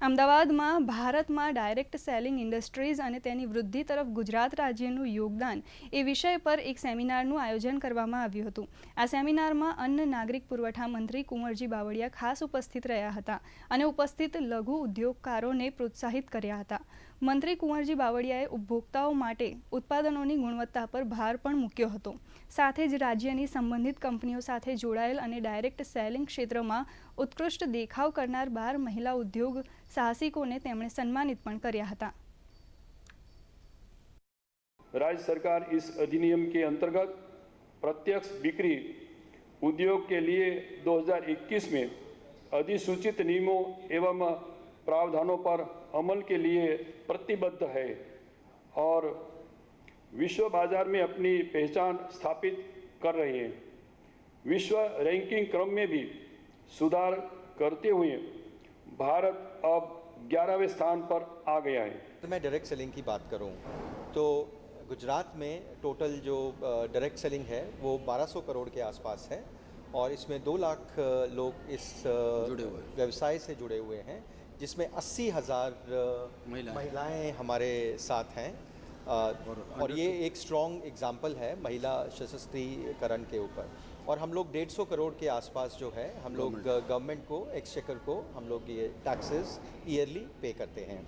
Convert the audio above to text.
અમદાવાદમાં ભારતમાં direct selling industries અને તેની વૃદ્ધિ તરફ ગુજરાત રાજ્યનું યોગદાન એ વિષય પર એક સેમિનારનું આયોજન કરવામાં આવ્યું હતું. આ સેમિનારમાં અન્ન નાગરિક પુરવઠા મંત્રી કુંવરજી બાવળિયા ખાસ ઉપસ્થિત રહ્યા હતા અને ઉપસ્થિત લઘુ ઉદ્યોગકારોને પ્રોત્સાહિત કર્યા હતા. મંત્રી કુંવરજી બાવળિયાએ ઉપભોક્તાઓ માટે ઉત્પાદનોની ગુણવત્તા પર ભાર પણ મૂક્યો હતો. સાથે જ રાજ્યની સંબંધિત કંપનીઓ સાથે જોડાયેલ અને ડાયરેક્ટ સેલિંગ ક્ષેત્રમાં ઉત્કૃષ્ટ દેખાવ કરનાર બાર મહિલા ઉદ્યોગ સાહસિકોને તેમણે સન્માનિત પણ કર્યા હતા राज्य सरकार इस अधिनियम के अंतर्गत प्रत्यक्ष बिक्री उद्योग के लिए 2021 में अधिसूचित नियमों एवं प्रावधानों पर अमल के लिए प्रतिबद्ध है और विश्व बाजार में अपनी पहचान स्थापित कर रहे हैं विश्व रैंकिंग क्रम में भी सुधार करते हुए भारत अब ग्यारहवें स्थान पर आ गया है तो मैं डायरेक्ट सेलिंग की बात करूँ तो गुजरात में टोटल जो डायरेक्ट सेलिंग है वो 1200 करोड़ के आसपास है और इसमें दो लाख लोग इस। व्यवसाय से जुड़े हुए हैं जिसमें अस्सी हज़ार महिलाएँ। हमारे साथ हैं और ये एक स्ट्रॉन्ग एग्ज़ाम्पल है महिला सशस्त्रीकरण के ऊपर। और हम लोग डेढ़ सौ करोड़ के आसपास जो है हम लोग गवर्नमेंट को एक्सचेकर को हम लोग ये टैक्सेस ईयरली पे करते हैं।